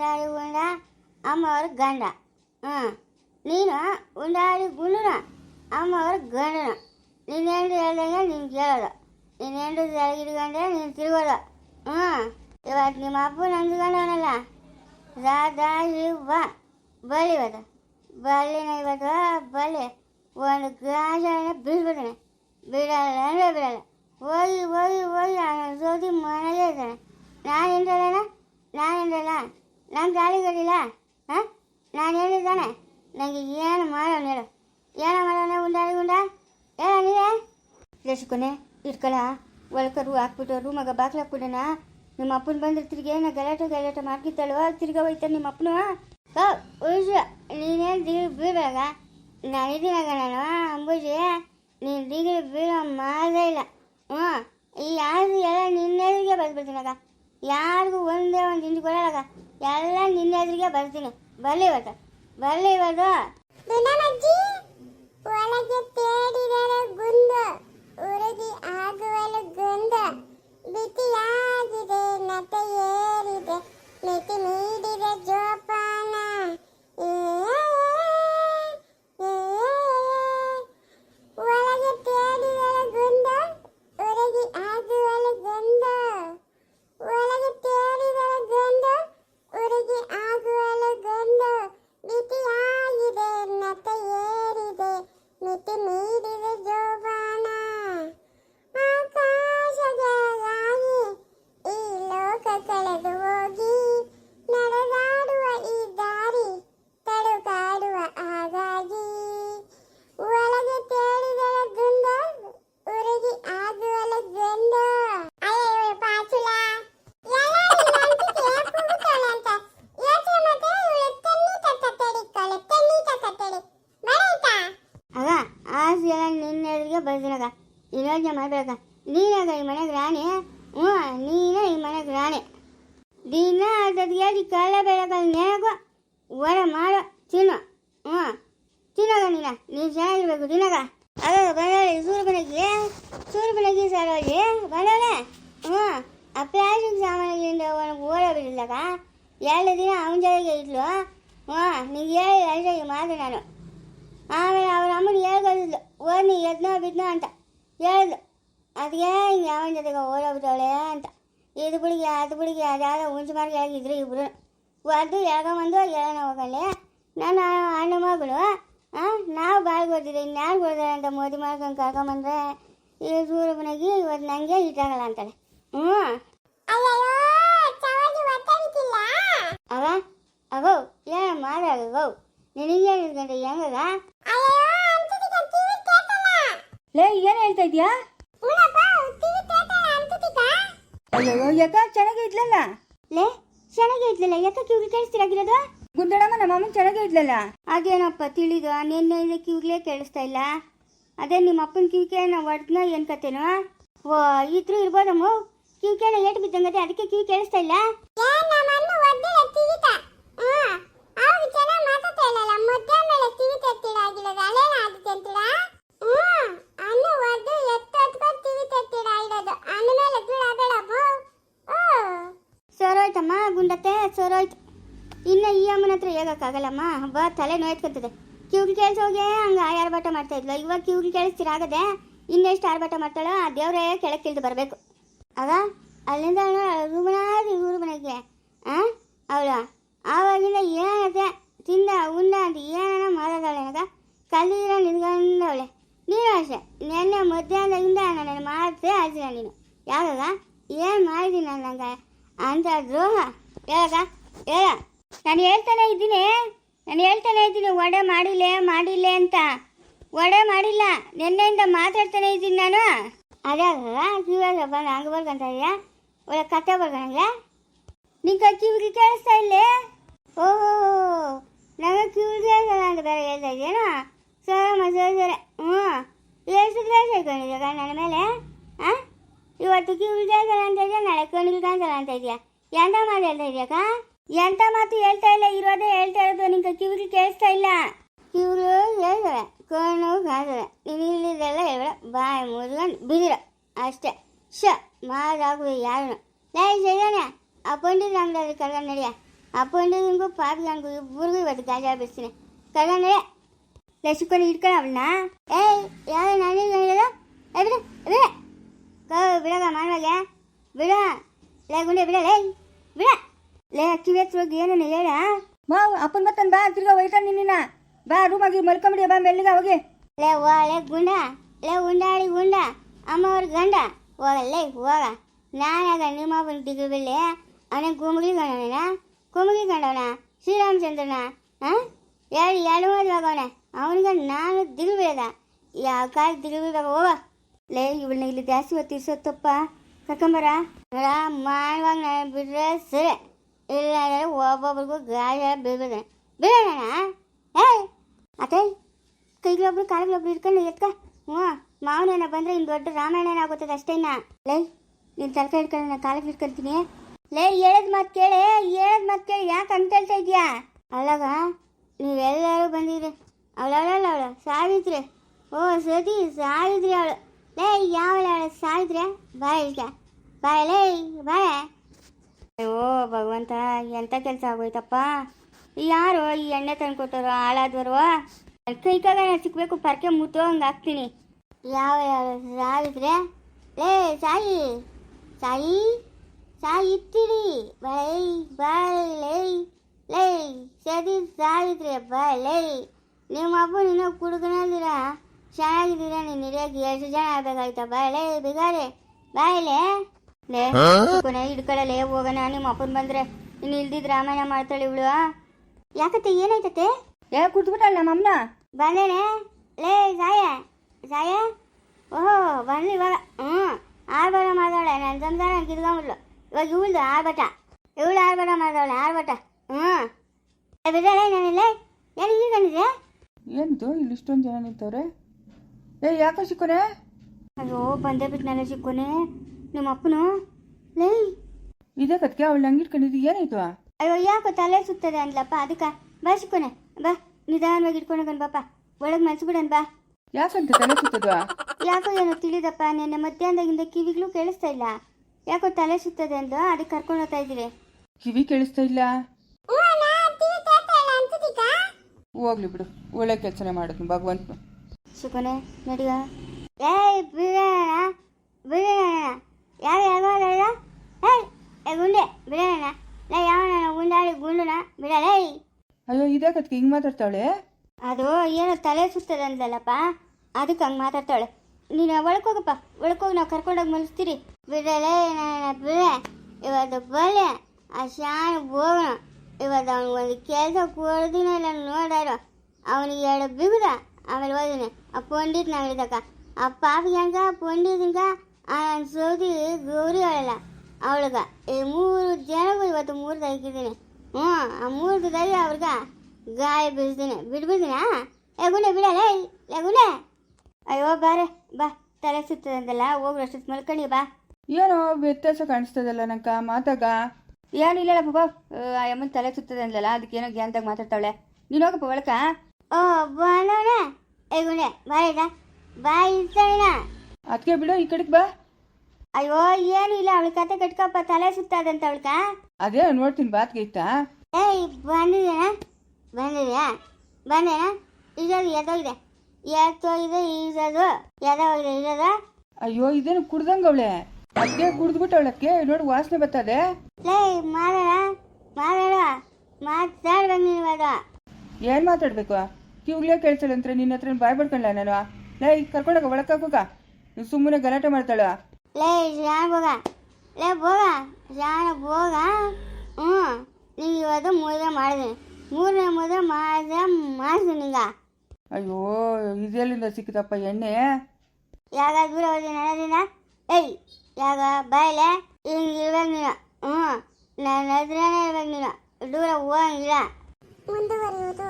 ಉಂಡಾಡಿ ಉಂಡ, ಅಮ್ಮವ್ರ ಗಂಡ. ಹಾಂ ನೀನು ಉಂಡಾಡಿ ಗುಂಡನ, ಅಮ್ಮವ್ರ ಗಂಡನ. ನಿನ್ನ ಹೆಂಡ್ರು ಹೇಳ್ದಂಗೆ ನೀನು ಕೇಳೋದು. ನಿನ್ನ ಹೆಂಡ್ರು ತೆಳಗಿಡ್ಕೊಂಡ್ರೆ ನೀನು ತಿರುಗೋದು ಹ್ಞೂ. ಇವತ್ತು ನಿಮ್ಮ ಅಪ್ಪ ನಂದ್ಕೊಂಡವನಲ್ಲ ರಾಧಾ ಶಿವ ಬಳಿ ಇವತ್ತು. ಬಳ್ಳಿನ ಇವತ್ತು, ಬಳ್ಳಿ. ಒಂದು ಗಾಜನ ಬೀಳ್ಬಿಡ್ತಾನೆ ಬಿಡಲ್ಲ ಅಂದರೆ ಬಿಡಲ್ಲ. ಹೋಗಿ ಹೋಗಿ ಹೋಗಿ ಅವನ ಜೋಡಿ ಮನೆಗೆ ಇದ್ದಾನೆ ನಾನು ಹಿಂದಲ್ಲ ನಾನು ಹಿಂದಲ್ಲ ನಾನು ಗಾಳಿ ಕಟ್ಟಿಲ್ಲ ಹಾಂ? ನಾನು ಹೇಳಿದ್ದಾನೆ ನನಗೆ ಏನು ಮಾಡೋಣ ಹೇಳು. ಏನೋ ಮಾಡೋಣ ಉಂಡಾ ಉಂಡ ಹೇಳ ನೀವೇ. ರಸಿಕೊನೆ ಇಟ್ಕೊಳ. ಒಳಕರು ಹಾಕ್ಬಿಟ್ಟು ರೂಮಾಗ ಬಾಗ್ಲು ಹಾಕ್ಬಿಡೋಣ ನಿಮ್ಮ ಅಪ್ಪನ ಬಂದ್ರೆ ತಿರ್ಗಿ ಏನೋ ಗಲಾಟೆ ಗಲಾಟೆ ಮಾಡ್ಕಿತ್ತಾಳು ತಿರ್ಗ ಹೋಯ್ತಾನೆ ನಿಮ್ಮ ಅಪ್ಪನು? ಉಳಿಸು. ನೀನೇನು ದಿಗಿ ಬೀಳಾಗ ನಾನು ಇದ್ದೀನಾಗ ನಾನು ಅಂಬೂಜಿ. ನೀನು ದಿಗಿ ಬೀಳೋ ಮಾಡೇ ಇಲ್ಲ. ಹ್ಞೂ. ಈ ಯಾರು ಎಲ್ಲ ನಿನ್ನೆದುರಿಗೆ ಬಂದ್ಬಿಡ್ತೀನಾಗ ಯಾರಿಗೂ ಒಂದೇ ಒಂದು ಹಿಂದೆ ಕೊಡಲಾಗ ಎಲ್ಲ ನಿನ್ನೆದುರಿಗೆ ಬರ್ತೀನಿ. ಬರಲಿ ಇವತ್ತು. ಬರಲಿ ಇವತ್ತು. ದುನಮಜ್ಜಿ ಒಳಗೆ ತೇಡಿದರೆ ಗುಂದು ಉರುಗಿ ಆಗುವಲು ಗುಂದು ನಿನ್ನೆದುರಿಗೆ ಬರ್ತೀನಾಗ ಯೋಚನೆ ಮಾಡ್ಬೇಕ. ನೀನಾಗ ಈ ಮನೆಗೆ ರಾಣಿ, ಹ್ಞೂ, ನೀನೇ ಈ ಮನೆಗೆ ರಾಣಿ. ದಿನ ಅರ್ಧದ ಕೇಜಿ ಕಳ್ಳ ಬೆಳಕಲ್ಲಿ ನೇಗು ಒಡ ಮಾಡು, ತಿನ್ನು. ಹ್ಞೂ ತಿನ್ನಗ ನೀನ ನೀನು ಚೆನ್ನಾಗಿರ್ಬೇಕು ತಿನ್ನಗ ಅದ ಬಂದವಳೆ ಸೂರ್ಯಬನಗಿ ಸೂರ್ಯಬನಗಿ ಸರೋಜಿ ಬಂದವಳೆ ಹ್ಞೂ ಆ ಪ್ಲಾಸ್ಟಿಕ್ ಸಾಮಾನುಗಳಿಂದ ಅವನಿಗೆ ಓಡ ಬಿಡಿದಾಗ ಎರಡು ದಿನ ಅವನ ಜೊತೆಗೆ ಇದ್ಲು. ಹ್ಞೂ, ನಿಂಗೆ ಹೇಳಿ ಅಷ್ಟೇ ಮಾತು ನಾನು. ಆಮೇಲೆ ಅವ್ರ ಅಮ್ಮನ ಹೇಳ್ಕೊಳಿದ್ಲು ಓದ್ನಿ ಎದ್ನೋ ಬಿದ್ನೋ ಅಂತ ಹೇಳಿದ್ಲು. ಅದಕ್ಕೆ ಯಾವನ ಜೊತೆಗೆ ಓಡೋಗ್ಬಿಟ್ಟವಳೆ ಅಂತ. ಇದು ಬಿಡಿಗೆ ಅದು ಬಿಡಿಗೆ ಅದ್ಯಾವುದೋ ಹುಂಚು ಮಾರ್ಗೆ ಆಗಿದ್ರು ಇಬ್ರು. ಒದ್ದು ಎಳ್ಕೊಂಬಂದು ಎಳನ ಹೋಗಲ್ಲೇ ನಾನು ಅಣ್ಣ ಮಗಳು ನಾವು ಬಾಯಿಗೆ ಓದಿದ್ರೆ ಇನ್ಯಾರು ಕೊಡ್ತಾರೆ ಅಂತ ಮೋದಿ ಮಾಡ್ಕೊಂಡು ಕರ್ಕೊಂಬಂದ್ರೆ ಈ ಸೂರ್ಯಪ್ಪನಾಗಿ ಇವತ್ತು ನನಗೆ ಇಟ್ಟಾಗಲ್ಲ ಅಂತಾಳೆ. ಹ್ಞೂ. ಅವ ಅಗೋ ಏನು ಮಾತಾಡಗೋ ನಿನಗೆ ನಿಂತ್ಕೊಂಡ್ರೆ ಹೆಂಗಗ ಲೇ ಏನು ಹೇಳ್ತಾ ಇದೀಯಾ? ಅಯ್ಯೋ ಯಾಕ? ಚೆನ್ನಾಗೇ ಇದ್ಲಲ್ಲ? ಲೇ ಚೆನ್ನಾಗೇ ಇದ್ಲಲ್ಲ ಯಾಕ ಕಿವಿ ಕೇಳಿಸ್ತಿರಾಗಿರೋದು ಗುಂಡಳಮ್ಮ ನಮ್ಮ ಅಮ್ಮನ ಚೆನ್ನಾಗೇ ಇದ್ಲಲ್ಲ? ಅದೇನಪ್ಪ ತಿಳಿದು ನಿನ್ನೆ ಕಿವಿಗ್ಲೇ ಕೇಳಿಸ್ತಾ ಇಲ್ಲ. ಅದೇ ನಿಮ್ಮ ಅಪ್ಪನ ಕಿವಿಕೆನ ಒಡ್ನ ಏನು ಕತೆನೋ? ಓ ಇದ್ರು ಇರ್ಬೋದಮ್ಮ? ಕಿವಿಕೆನ ಏಟು ಬಿದ್ದಂಗದೆ ಅದಕ್ಕೆ ಕಿವಿ ಕೇಳಿಸ್ತಾ ಇಲ್ಲ? ಚೆನ್ನಾಗಿ ಮಾತಾಡ್ತಾ ಇಲ್ಲ ಮುದ್ದೆ ಮೇಲೆ ಗುಂಡತ್ತೆ ಆಯ್ತು. ಇನ್ನು ಈ ಅಮ್ಮನ ಹತ್ರ ಹೇಗಕ್ಕಾಗಲ್ಲಮ್ಮ? ಬಾ, ತಲೆ ನೋಯ್ತ್ಕೊತದೆ. ಕಿವಿಗೆ ಕೇಳಿಸೋಗೆ ಹಂಗೆ ಆರ್ಭಟ ಮಾಡ್ತಾ ಇದ್ಲು. ಇವಾಗ ಕಿವಿಗೆ ಕೇಳಿಸ್ತಿರಾಗದೆ ಇನ್ನೆಷ್ಟು ಆರ್ಭಟ ಮಾಡ್ತಾಳೋ, ಆ ದೇವರೇ ಕೆಳಕ್ಕೆ ಇಳಿದು ಬರಬೇಕು. ಆಗ ಅಲ್ಲಿಂದ ರೂಮನಾದಿ ಊರು ಮನೆಗೆ. ಆ? ಅವಳು? ಆವಾಗಿಂದ ಏನಿದೆ ತಿಂದ ಉಂಡ ಅಂತ ಏನೋ ಮಾಡೋದವಳೆ ನನಗ ಕಲ್ಲಿರ ನಿಂತ್ಕೊಂಡವಳೆ ನೀನು ಆಶೆ ನಿನ್ನೆ ಮಧ್ಯಾಹ್ನದಿಂದ ನನ್ನ ಮಾಡ್ತೇ ಆಡ್ತೀನ ನೀನು. ಯಾವಾಗ ಏನು ಮಾಡಿದ್ದೀನಿ ನನಗೆ ಅಂತ ದ್ರೋಹ. ಹೇಳಗ ಹೇಳ. ನಾನು ಹೇಳ್ತಾನೆ ಇದ್ದೀನಿ. ನಾನು ಹೇಳ್ತಾನೆ ಇದ್ದೀನಿ, ವಡೆ ಮಾಡಿಲ್ಲ ಮಾಡಿಲ್ಲ ಅಂತ. ವಡೆ ಮಾಡಿಲ್ಲ, ನಿನ್ನೆಯಿಂದ ಮಾತಾಡ್ತಾನೆ ಇದ್ದೀನಿ ನಾನು. ಅದಾಗಲ್ಲ ಕಿವಿಯಾಗ ಬಂದು ಹಂಗೆ ಬರ್ಕೊಂತ ಇದೆಯಾ? ಒಳ್ಳೆ ಕತೆ ಬರ್ಕೊಂಡ್ರೆ ನಿಂಗೆ ಕಿವಿಗೆ ಕೇಳಿಸ್ತಾ ಇಲ್ಲೇ? ಓಹೋ, ನನಗೆ ಕಿವಿಗೆ ಕೇಳಿಸಲ್ಲ ಅಂತ ಬೇರೆ ಹೇಳ್ತಾ ಇದೆಯೇನೋ ಸರಮ್ಮ ಸರಿ ಸರಿ. ಹ್ಞೂ. ಎಷ್ಟು ದ್ವೇಷ ನನ್ನ ಮೇಲೆ? ಹಾಂ ಇವತ್ತು ಕಿವಿಗೆ ಕೇಳಿಸಲ್ಲ ಅಂತ ಇದೆಯಾ? ನಾಳೆ ಕಣ್ಣಿಗೆ ಕಾಣಿಸಲ್ಲ ಅಂತ ಇದೆಯಾ? ಎಂತ ಮಾತು ಹೇಳ್ತಾ ಇದೆಯಾಕ ಎಂತ ಮಾತು ಹೇಳ್ತಾ ಇಲ್ಲ ಇರೋದೇ ಹೇಳ್ತಾ ಇರೋದು ನಿಂಗೆ ಕಿವಿಗೆ ಕೇಳಿಸ್ತಾ ಇಲ್ಲ ಕಿವಿಗೆ ಹೇಳ್ತಾರೆ ಕಣ್ಣು ಕಾಣಿಸಲ್ಲ ನೀನು ಇಲ್ಲಿದ್ದೆಲ್ಲ ಹೇಳ್ಬೇಡ ಬಾಯಿ ಮುದ್ಕೊಂಡು ಬಿದಿರ ಅಷ್ಟೇ ಶ ಮಾತಾಗುವ ಯಾರು ಲೇ ಜಯಣ್ಣ ಆ ಪಂಡಿತ ಅಂಗಡಿ ಕರ್ಕೊಂಡು ನಡಿಯ ಆ ಪಂಡಿತನಿಗೂ ಪಾಪಿಗಾನ್ಗೂ ಇಬ್ಬರಿಗೂ ಇವತ್ತು ಗಾಜಾ ಬಿಡ್ತೀನಿ ಕರ್ಗಂಡ್ರೆ ಲಸಿಕೊಂಡು ಇಟ್ಕೊಳ್ಳ ಅವಳನ್ನ ಏಯ್ ಯಾವ ನಾನೇ ಹೇಳಿದ ಏ ಬಿಡು ಬಿಡ ಕೋ ಬಿಡಗ ಮಾಡುವಾಗ ಬಿಡ ಲೇ ಗುಂಡೆ ಬಿಡ ಲೇ. ಬಿಡ. ಲೇ ಅಕ್ಕಿ ಹೋಗಿ ಏನೇನು ಹೇಳ? ಮಾವ್ ಅಪ್ಪನ ಮತ್ತನ್ ಬಾ ತಿರ್ಗ ಒಯ್ತಾನ ನಿನ್ನ. ಬಾ ರೂಮಾಗಿ ಮಲ್ಕೊಂಬಿಡಿ ಬಾ ಮೆಲ್ಲಿಗ ಹೋಗಿ. ಲೇ ವಾ ಲೇ ಗುಂಡ. ಲೇ ಉಂಡಾಳಿ ಗುಂಡ. ಅಮ್ಮ ಅವ್ರ ಗಂಡ ಹೋಗಲ್ಲೇ ಹೋಗ. ನಾನಾಗ ನಿಮ್ಮ ಅಪ್ಪನ ಡಿಗ್ರಿ ಬಿಡ್ಲಿ. ಅವನಿಗೆ ಗುಮ್ಗಿ ಗಂಡವನ ಕುಮ್ಗಿ ಗಂಡವನ? ಶ್ರೀರಾಮಚಂದ್ರನ? ಹಾಂ ಎರಡು ಎರಡು ಮದುವಾಗವನ ಅವನಿಗೆ ನಾನು ದಿಗ್ಬೀಳದ ಯಾವ ಕಾಲ ದಿಗ್ಬೀಳಾಗ ಹೋಗ. ಲೇ ಇವಳನ್ನ ಇಲ್ಲಿ ಜಾಸ್ತಿ ಹೊತ್ತಿಸೋತಪ್ಪ ಕರ್ಕೊಂಬರ? ಮಾಡುವಾಗ ಬಿಡ್ರೆ ಸರಿ. ಇಲ್ಲ ಒಬ್ಬೊಬ್ರಿಗೂ ಗಾಳಿ ಬೀಳ್ಬೇಕು ಬೀಳೋಣ ಏಯ್! ಅತ್ತೆ, ಕೈಗಳೊಬ್ರು ಕಾಲುಗಳೊಬ್ರು ಇಟ್ಕೊಂಡು ಎತ್ಕ. ಹ್ಞೂ, ಮಾವನೇನ ಬಂದ್ರೆ ಇನ್ನು ದೊಡ್ಡ ರಾಮಾಯಣ ಆಗುತ್ತದೆ ಅಷ್ಟೇನ ಲೇ, ನೀನು ತಲೆಕ ಹಿಡ್ಕೊಂಡು ನಾನು ಕಾಲಿಗೆ ಹಿಡ್ಕೊಂತೀನಿ. ಲೇ, ಹೇಳದ್ ಮಾತು ಕೇಳಿ, ಹೇಳದ್ ಮಾತು ಕೇಳಿ, ಯಾಕೆ ಅಂತ ಹೇಳ್ತಾ ಇದೀಯಾ ಅಲ್ಲಾಗ, ನೀವೆಲ್ಲರೂ ಬಂದಿದ್ರಿ. ಅವಳವಳಲ್ಲ ಅವಳು, ಸಾವಿತ್ರಿ. ಓ ಸತಿ ಸಾವಿದ್ರಿ ಅವಳು. ಲೇ ಯಾವಳ ಸಾಯಿದ್ರೆ ಬಾಯ್ ಇಳ್ಕ ಬಾಯ್ ಲೇ ಬಾಯ್ ಅಯ್ಯೋ ಭಗವಂತ ಎಂಥ ಕೆಲಸ ಆಗೋಯ್ತಪ್ಪ? ಯಾರು ಈ ಎಣ್ಣೆ ತಂದ್ಕೊಟ್ಟರು ಹಾಳಾದವರು? ಕೈ ಕಾಗ ಸಿಕ್ಬೇಕು ಪರ್ಕೆ ಮುತ್ತೋಂಗೆ ಹಾಕ್ತೀನಿ. ಯಾವ ಸಾವಿದ್ರೆ ಲೇ ಸಾಯಿ ಸಾಯಿ ಸಾಯಿ ಇತ್ತಿರಿ ಬೈ ಬಾಯ್ ಲೇ ಸದಿ ಸಾವಿದ್ರೆ ಲೇ. ನಿಮ್ಮ ಅಪ್ಪ ನಿನ್ನ ಕುಡುಕನಲ್ಲಿರ ಚೆನ್ನಾಗಿದ್ದೀರ ನೀನು ಹಿರಿಯಾಗಿ ಎಷ್ಟು ಜನ ಆಗಬೇಕಾಯ್ತ ಬಾಯಲೆ ಬಿಗಾರೆ. ಬಾಯಲೆ ಲೇ ಕೊನೆ ಹಿಡ್ಕೊಳ್ಳಲೇ ಹೋಗೋಣ. ನಿಮ್ಮ ಅಪ್ಪನ ಬಂದ್ರೆ ಇನ್ನು ಇಲ್ದಿದ್ ರಾಮಾಯಣ ಮಾಡ್ತಾಳೆ ಇವಳು. ಯಾಕತ್ತೆ ಏನಾಯ್ತತೆ ಏ ಕುಟ್ಬಿಟ್ಟಲ್ಲ ನಮ್ಮ ಅಮ್ಮನ? ಬಂದೇನೆ? ಲೇ ಸಾಯ ಸಾಯ. ಓಹೋ ಬಂದ್ಲಿ ಇವಾಗ. ಹ್ಞೂ ಆರ್ಭಟ ಮಾಡ್ದವಳೆ. ನನ್ನ ಸಂಸಾರ ಕಿತ್ಕೊಂಬಿಟ್ಲು ಇವಾಗ ಇವಳ್ದು ಆರ್ಬಟ ಇವಳು ಆರ್ಭಟ ಮಾಡ್ದವಳೆ ಆರ್ಬಟ ಹ್ಞೂ. ಬಿಡಲೇ ನಾನಿಲ್ಲ. ಏನು ಈಗ ಏನು ಏನಿದು ಇಲ್ಲಿ ಇಷ್ಟೊಂದು ಜನ ನಿಂತವ್ರೆ? ಏ ಯಾಕೆ ಸಿಕ್ಕೋನೆ ಅಯ್ಯೋ ಬಂದೇ ಬಿಟ್ನಲ್ಲ ಸಿಕ್ಕೋನೆ ನಿಮ್ಮ ಅಪ್ಪನು? ಲೇ. ಇದೇ ಕತ್ಕೆ ಅವಳು ಹಂಗೆ ಇಟ್ಕೊಂಡಿದ್ದು ಏನಾಯ್ತು? ಅಯ್ಯೋ ಯಾಕೋ ತಲೆ ಸುತ್ತದೆ ಅಂದ್ಲಪ್ಪ ಅದಕ್ಕೆ ಬಾ ಸಿಕ್ಕೋನೆ ಬಾ. ನಿಧಾನವಾಗಿ ಇಟ್ಕೊಂಡೋಗನ್ ಬಾಪ. ಒಳಗೆ ಮನ್ಸ್ಬಿಡನ್ ಬಾ. ಯಾಕಂತ ತಲೆ ಸುತ್ತದ ಯಾಕೋ ಏನೋ ತಿಳಿದಪ್ಪ. ನಿನ್ನೆ ಮಧ್ಯಾಹ್ನದಾಗಿಂದ ಕಿವಿಗಳು ಕೇಳಿಸ್ತಾ ಇಲ್ಲ. ಯಾಕೋ ತಲೆ ಸುತ್ತದೆ ಅಂದು ಅದಕ್ಕೆ ಕರ್ಕೊಂಡು ಹೋಗ್ತಾ ಇದ್ದೀರಿ. ಕಿವಿ ಕೇಳಿಸ್ತಾ ಇಲ್ಲ? ಹೋಗ್ಲಿ ಬಿಡು ಒಳ್ಳೆ ಕೆಲಸನೇ ಮಾಡೋದು ಭಗವಂತನು. ಶಿಕೋನೆ ನಡಿಗ. ಏಯ್ ಬಿಡೋಣ ಬಿಡೋಣ ಯಾರು ಯಾವಾಗ ಏಯ್ ಏ ಗುಂಡೆ ಬಿಡೋಣ ನಾ ಯಾವ ಗುಂಡಾಡಿ ಗುಂಡುನ ಬಿಡಲೇ ಅಯ್ಯೋ ಇದೇ ಕತ್ಕೆ ಹಿಂಗೆ ಮಾತಾಡ್ತಾವಳೆ? ಅದು ಏನೋ ತಲೆ ಸುತ್ತದಂದಲ್ಲಪ್ಪ ಅದಕ್ಕೆ ಹಂಗೆ ಮಾತಾಡ್ತಾಳೆ ನೀನು ಒಳಕೋಗಪ್ಪ ಒಳಕೋಗಿ ನಾವು ಕರ್ಕೊಂಡೋಗಿ ಮಲಸ್ತೀರಿ. ಬಿಡಲೇ ನಾನು ಬಿಡೆ ಇವತ್ತು ಬಲೆ ಆ ಶಾಣ ಹೋಗೋಣ ಇವತ್ತು ಅವ್ನಿಗೆ ಒಂದು ಕೆಲಸ ಕೊಡ್ದಿನ ಇಲ್ಲ ನೋಡಾರು. ಅವನಿಗೆ ಎರಡು ಬಿಗುದ. ಆಮೇಲೆ ಹೋದಿನಿ ಆ ಪಂಡಿತ್ ಹೇಳಿದಕ್ಕ ಆ ಪಾಪಿಗೆ ಅಂತ ಪಂಡಿತಂಕ ಆ ನನ್ನ ಸೋದಿ ಗೌರಿ ಅವಳಲ್ಲ ಅವಳಿಗ ಈ ಮೂರು ಜನಗೂ ಇವತ್ತು ಮೂರು ತೆಗಿದ್ದೀನಿ ಹ್ಞೂ ಆ ಮೂರು ದೈ ಅವ್ರಿಗ ಗಾಯ ಬೀಳ್ತೀನಿ ಬಿಡ್ಬಿಡ್ತೀನ ಏ ಗುಂಡೆ ಬಿಡಲೇ ಏ ಗುಂಡೆ ಅಯ್ಯೋ ಬಾರೆ ಬಾ ತಲೆ ಸುತ್ತದೆ ಅಂತಲ್ಲ ಹೋಗ್ರು ಅಷ್ಟು ಮಲ್ಕೊಳ್ಳಿ ಬಾ ಏನೋ ವ್ಯತ್ಯಾಸ ಕಾಣಿಸ್ತದಲ್ಲ ನಂಕ ಮಾತಾಗ ಏನಿಲ್ಲ ಬಾಬಾ ಆ ಅಮ್ಮನ ತಲೆ ಸುತ್ತದೆ ಅಂದಲ್ಲ ಅದಕ್ಕೆ ಏನೋ ಗ್ಯಾನ್ದಾಗ ಮಾತಾಡ್ತಾವಳೆ ನೀನು ಹೋಗಪ್ಪ ಒಳಕ ಓ ಬಂದವಣ ಏ ಗುಂಡೆ ಬಾಯಿದ ಬಾ ಇರ್ತಾಳಿನ ಅದಕ್ಕೆ ಬಿಡು ಈ ಕಡೆಗೆ ಬಾ. ಅಯ್ಯೋ ಏನು ಇಲ್ಲ ಅವಳ ಕತೆ ಕಟ್ಕಪ್ಪ ತಲೆ ಸುತ್ತದಂತ ಅವಳ್ಕ. ಅದೇ ನೋಡ್ತೀನಿ ಬಾತ್ಗೆ ಇತ್ತಾ ಏಯ್ ಬಂದಿದ್ದೇನ ಬಂದಿದ್ಯಾ? ಬಂದೇನ? ಇರೋದು ಎದೋಗಿದೆ? ಎತ್ತೋಗಿದೆ ಈಜೋದು ಎದೋಗಿದೆ ಇರೋದು? ಅಯ್ಯೋ ಇದೇನು ಕುಡ್ದಂಗವಳೆ ಅದಕ್ಕೆ ಕುಡ್ದ್ಬಿಟ್ಟವಳಕ್ಕೆ ನೋಡಿ ವಾಸನೆ ಬತ್ತದೆ ಲೇ ಮಾತಾಡ? ಮಾತಾಡ? ಮಾತಾಡ್ಬೇಕು ನೀನು ಇವಾಗ. ಏನು ಮಾತಾಡ್ಬೇಕು? ಕಿವ್ಲೇ ಕೇಳ್ಸಲ್ಲ ಅಂತ ನಿನ್ನ ಹತ್ರ ಬಾಯ್ ಬಡ್ಕೊಂಡ್ಲ ನಾನು ಲೈ ಕರ್ಕೊಂಡೋಗ ಒಳಕಾಕೋಗ ಸುಮ್ಮನೆ ಗಲಾಟೆ ಮಾಡ್ತಾಳ ಲೇ ಶಾಣ ಹೋಗ ಲೇ ಭೋಗ ಶಾಣ ಹೋಗ ಹ್ಞೂ ನೀನು ಇವತ್ತು ಮೂರನೇ ಮಾಡಿದೆ ಮೂರನೇ ಮದುವೆ ಮಾಡಿದೆ ಮಾಡಿದೆ ನಿಂಗ ಅಯ್ಯೋ ಇದೆಲ್ಲಿಂದ ಸಿಕ್ಕಿತಪ್ಪ ಎಣ್ಣೆ ಯಾಗ ದೂರ ಹೋಗಿ ನನದಿನ ಏಯ್ ಯಾಗ ಬಾಯಲೆ ಹಿಂಗೆ ಇರ್ಬೇಕು ನೀನು ಹ್ಞೂ ನನ್ನ ಹತ್ರನೇ ಇರ್ಬೇಕು ನೀನು ದೂರ ಹೋಗಂಗಿಲ್ಲ ಮುಂದುವರಿಯುವುದು.